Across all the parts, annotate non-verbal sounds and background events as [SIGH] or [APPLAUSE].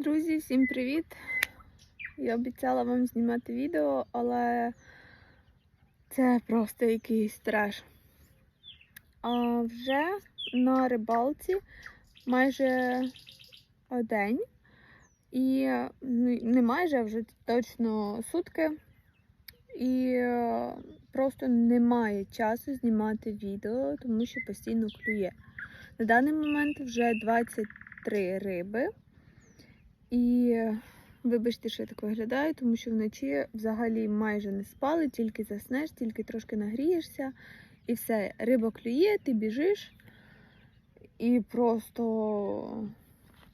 Друзі, всім привіт! Я обіцяла вам знімати відео, але це просто якийсь треш. А вже на рибалці майже день. І не майже, а вже точно сутки. І е, просто немає часу знімати відео, тому що постійно клює. На даний момент вже 23 риби. І вибачте, що я так виглядаю, тому що вночі взагалі майже не спали, тільки заснеш, тільки трошки нагрієшся, і все, риба клює, ти біжиш. І просто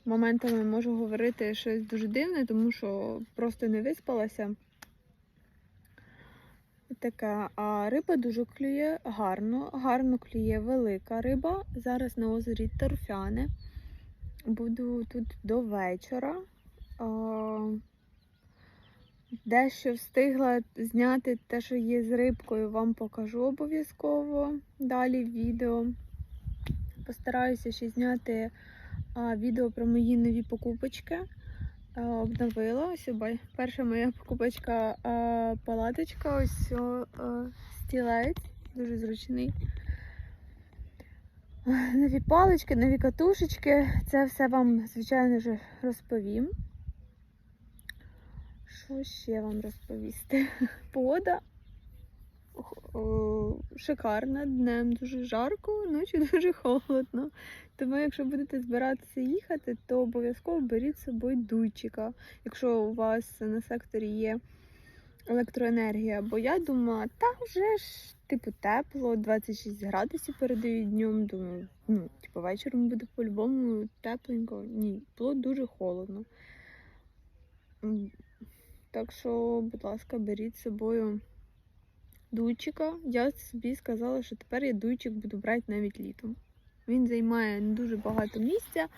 моментами можу говорити щось дуже дивне, тому що просто не виспалася. Така, а риба дуже клює гарно, гарно клює велика риба. Зараз на озері торфяне. Буду тут до вечора. Дещо встигла зняти те, що є з рибкою, вам покажу обов'язково далі в відео. Постараюся ще зняти а, відео про мої нові покупочки. А, обновила. Ось бай- перша моя покупочка а, палаточка, ось о, а, стілець, дуже зручний. Нові палички, нові катушечки. Це все вам, звичайно ж, розповім. Що ще вам розповісти? [LAUGHS] Погода шикарна, днем дуже жарко, ночі [LAUGHS] дуже холодно. Тому, якщо будете збиратися їхати, то обов'язково беріть з собою дуйчика, якщо у вас на секторі є електроенергія. Бо я думала, та вже ж типу тепло, 26 градусів передають днем. Думаю, ну, типу, вечором буде по-любому тепленько. Ні, було дуже холодно. Так що, будь ласка, беріть з собою дуйчика. Я собі сказала, що тепер я дуйчик буду брати навіть літом. Він займає не дуже багато місця,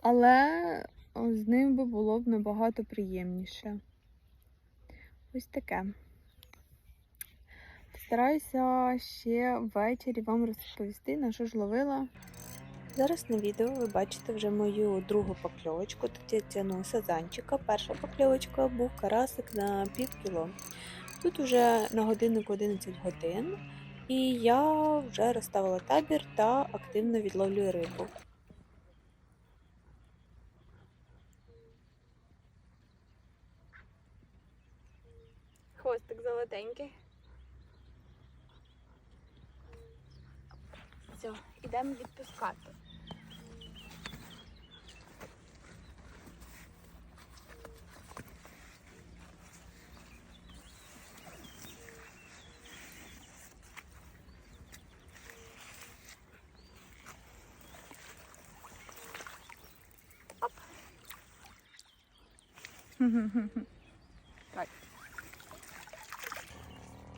але з ним би було б набагато приємніше. Ось таке. Постараюся ще ввечері вам розповісти, на що ж ловила. Зараз на відео ви бачите вже мою другу покльовочку. Тут я тяну сазанчика. Перша покльовочка був карасик на пів кіло. Тут вже на годинник 11 годин, і я вже розставила табір та активно відловлюю рибу. Хвостик золотенький. Все, ідемо відпускати.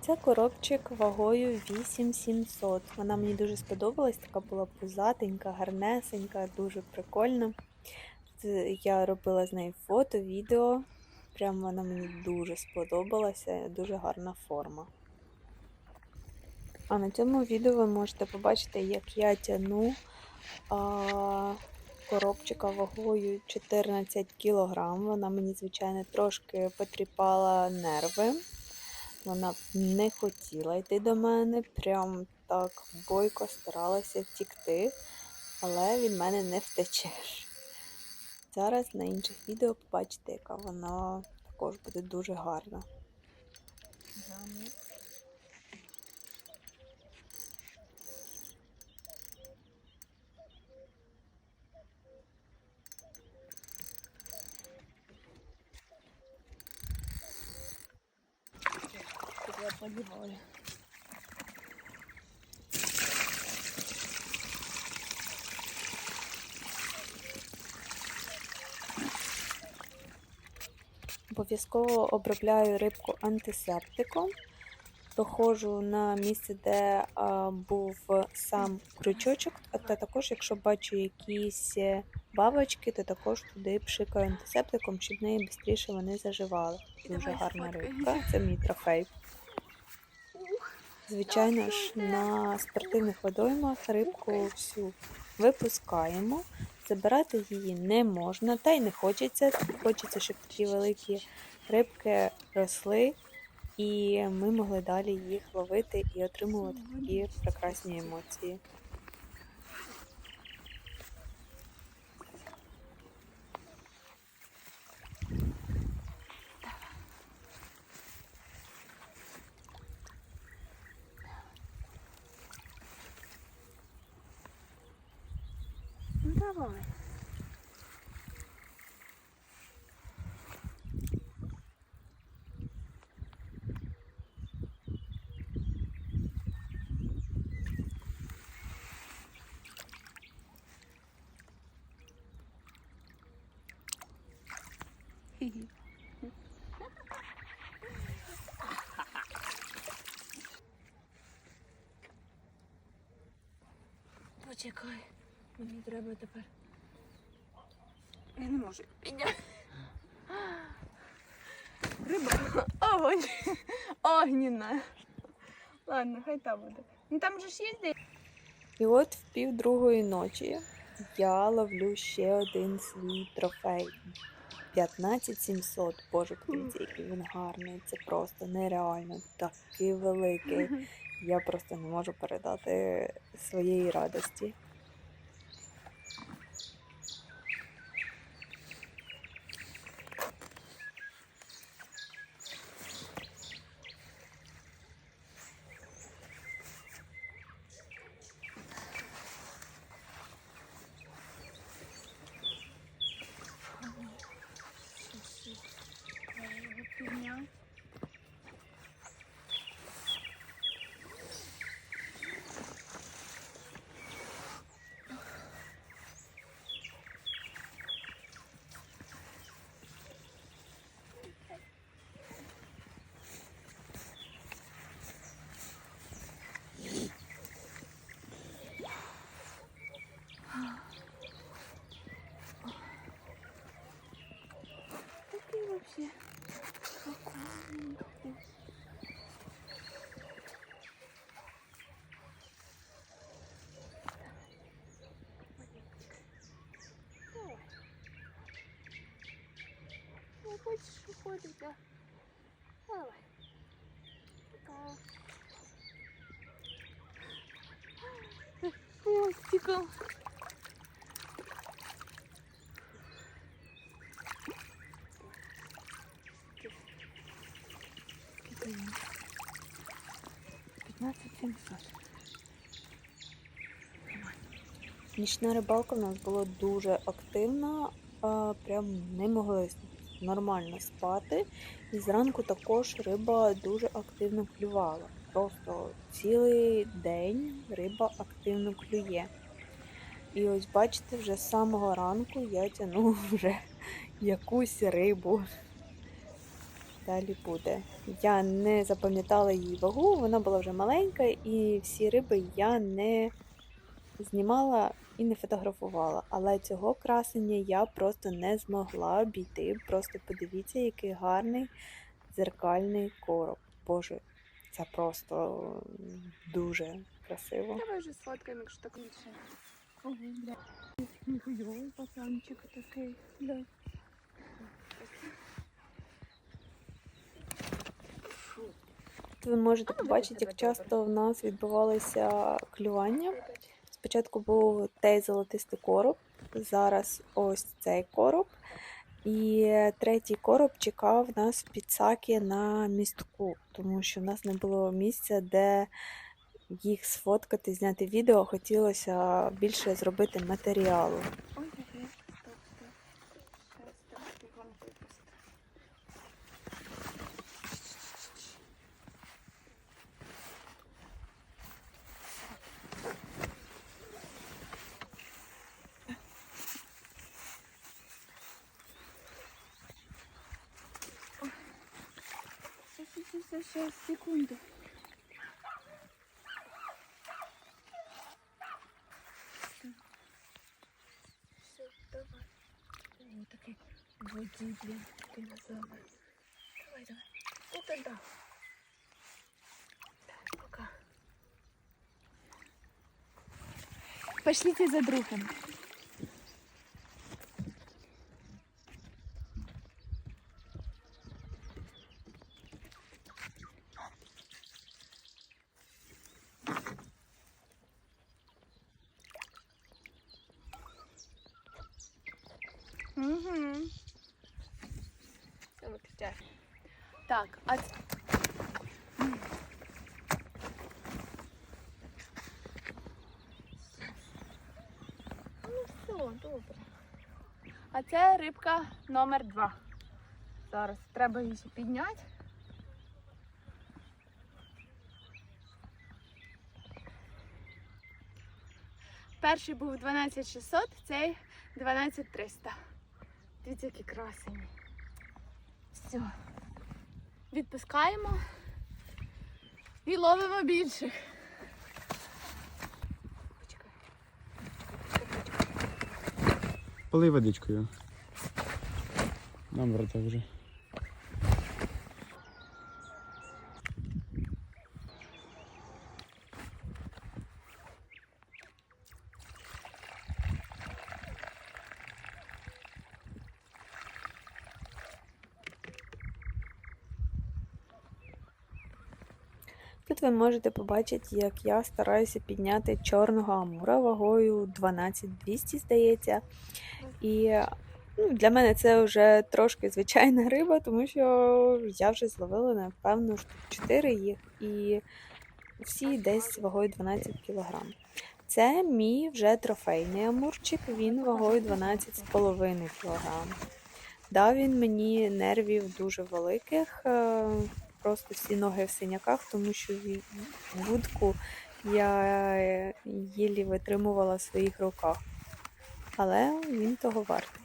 Це коробчик вагою 8700. Вона мені дуже сподобалась, така була пузатенька, гарнесенька, дуже прикольна. Я робила з нею фото, відео. Прям вона мені дуже сподобалася, дуже гарна форма. А на цьому відео ви можете побачити, як я тяну коробчика вагою 14 кг. Вона мені, звичайно, трошки потріпала нерви. Вона не хотіла йти до мене, прям так бойко старалася втікти, але від мене не втечеш. Зараз на інших відео побачите, яка вона також буде дуже гарна. Я подіваю. Обов'язково обробляю рибку антисептиком. Проходжу на місце, де а, був сам крючочок, а та також, якщо бачу якісь е, бабочки, то також туди пшикаю антисептиком, щоб неї швидше вони заживали. Дуже гарна рибка, це мій трофей. Звичайно ж, на спортивних водоймах рибку всю випускаємо, Забирати її не можна, та й не хочеться. Хочеться, щоб такі великі рибки росли, і ми могли далі їх ловити і отримувати такі прекрасні емоції. Ну давай. Почекай, мені треба тепер. Я не можу підняти. Риба огонь. Огніна. Ладно, хай там буде. Ну там же ж є де. І от в пів другої ночі я ловлю ще один свій трофей. 15700. Боже, подивіться, який він гарний. Це просто нереально такий великий. Я просто не можу передати своєї радості. Такий вообще. Аккуратненький. Давай. Ну, хочешь уходить, да? Давай. Пока. Хвостиком. 15 700. Нічна рибалка в нас була дуже активна, прям не могли нормально спати. І зранку також риба дуже активно клювала. Просто цілий день риба активно клює. І ось бачите, вже з самого ранку я тяну [LAUGHS] вже якусь рибу. Далі буде. Я не запам'ятала її вагу, вона була вже маленька, і всі риби я не знімала і не фотографувала. Але цього красення я просто не змогла обійти. Просто подивіться, який гарний дзеркальний короб. Боже, це просто дуже красиво. Давай вже сфоткаємо, якщо так лучше. Ого, бля. Ніхуйовий пацанчик такий. Да. Тут ви можете ну, побачити, як часто в нас відбувалося клювання. Спочатку був той золотистий короб, зараз ось цей короб. І третій короб чекав нас в підсакі на містку, тому що в нас не було місця, де їх сфоткати, зняти відео. Хотілося більше зробити матеріалу. Сейчас, сейчас, секунду. Все, давай. О, такий воді, блін, динозавр. Давай, давай. Вот тогда. Так, пока. Пошлите за другом. Так, а Ну все, добре. А це рибка номер два. Зараз треба її підняти. Перший був 12600, цей 12300. Дивіться, які красені. Все. Відпускаємо і ловимо більших. Полий водичкою. Нам врата вже. Можете побачити, як я стараюся підняти чорного амура вагою 12200, здається. І ну, для мене це вже трошки звичайна риба, тому що я вже зловила, напевно, штук 4 їх, і всі десь вагою 12 кг. Це мій вже трофейний амурчик, він вагою 12,5 кг. Дав він мені нервів дуже великих. Е, Просто всі ноги в синяках, тому що ві- вудку я е, їлі витримувала в своїх руках. Але він того вартий.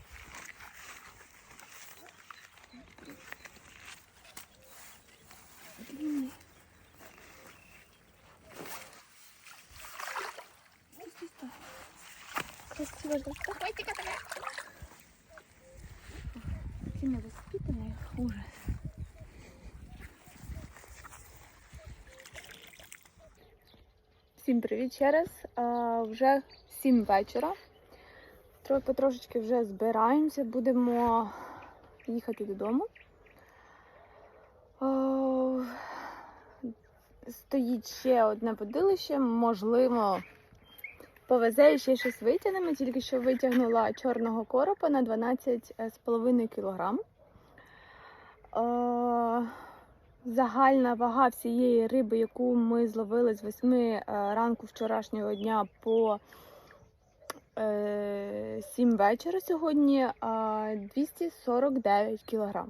Красиво. Давайте-ка давай. Такие невоспитанные. Ужас. Всім привіт ще раз. А, вже 7 вечора. Тро- Потрошечки вже збираємося, будемо їхати додому. А, Стоїть ще одне водилище, можливо, повезе ще щось витягнемо. Тільки що витягнула чорного коропа на 12,5 кг. Е, Загальна вага всієї риби, яку ми зловили з 8 е, ранку вчорашнього дня по е, 7 вечора сьогодні, е, 249 кг.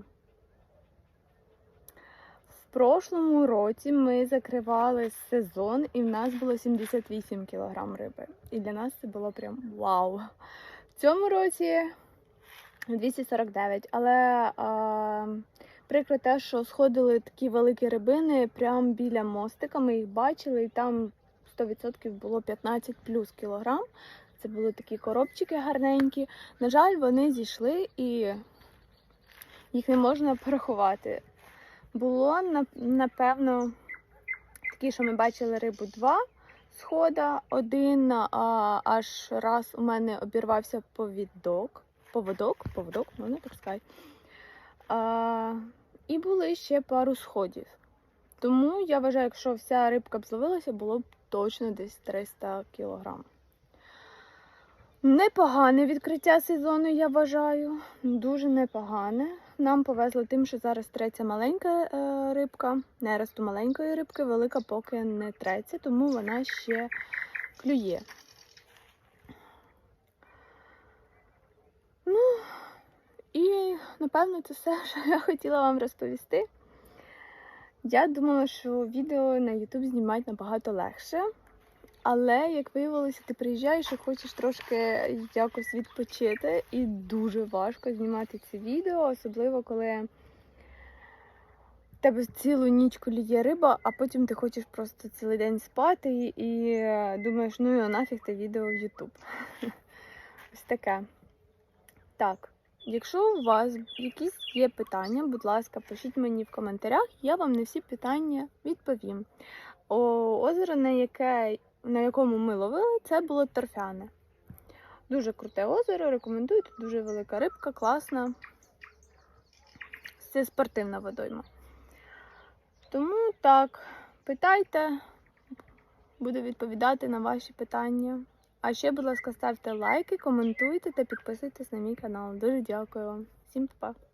В прошлому році ми закривали сезон і в нас було 78 кг риби. І для нас це було прям вау. В цьому році 249, але е, прикро те, що сходили такі великі рибини прямо біля мостика. Ми їх бачили, і там 100% було 15 плюс кілограм. Це були такі коробчики гарненькі. На жаль, вони зійшли і їх не можна порахувати. Було напевно такі, що ми бачили рибу два схода. Один а, аж раз у мене обірвався повідок. Поводок, поводок, можна так сказати. А, і були ще пару сходів. Тому я вважаю, якщо вся рибка б зловилася, було б точно десь 300 кілограм. Непогане відкриття сезону, я вважаю. Дуже непогане. Нам повезло тим, що зараз треться маленька е, рибка, нересту маленької рибки, велика поки не треться, тому вона ще клює. Ну, і напевно це все, [LAUGHS] що я хотіла вам розповісти. Я думала, що відео на YouTube знімати набагато легше. Але, як виявилося, ти приїжджаєш і хочеш трошки якось відпочити, і дуже важко знімати ці відео, особливо коли в тебе цілу ніч коліє риба, а потім ти хочеш просто цілий день спати і е, думаєш, ну і нафіг те відео в YouTube. [LAUGHS] Ось таке. Так, якщо у вас якісь є питання, будь ласка, пишіть мені в коментарях, я вам на всі питання відповім. О, озеро, на яке на якому ми ловили, це було торфяне. Дуже круте озеро, рекомендую. Тут дуже велика рибка, класна. Це спортивна водойма. Тому так, питайте, буду відповідати на ваші питання. А ще, будь ласка, ставте лайки, коментуйте та підписуйтесь на мій канал. Дуже дякую вам. Всім па-па!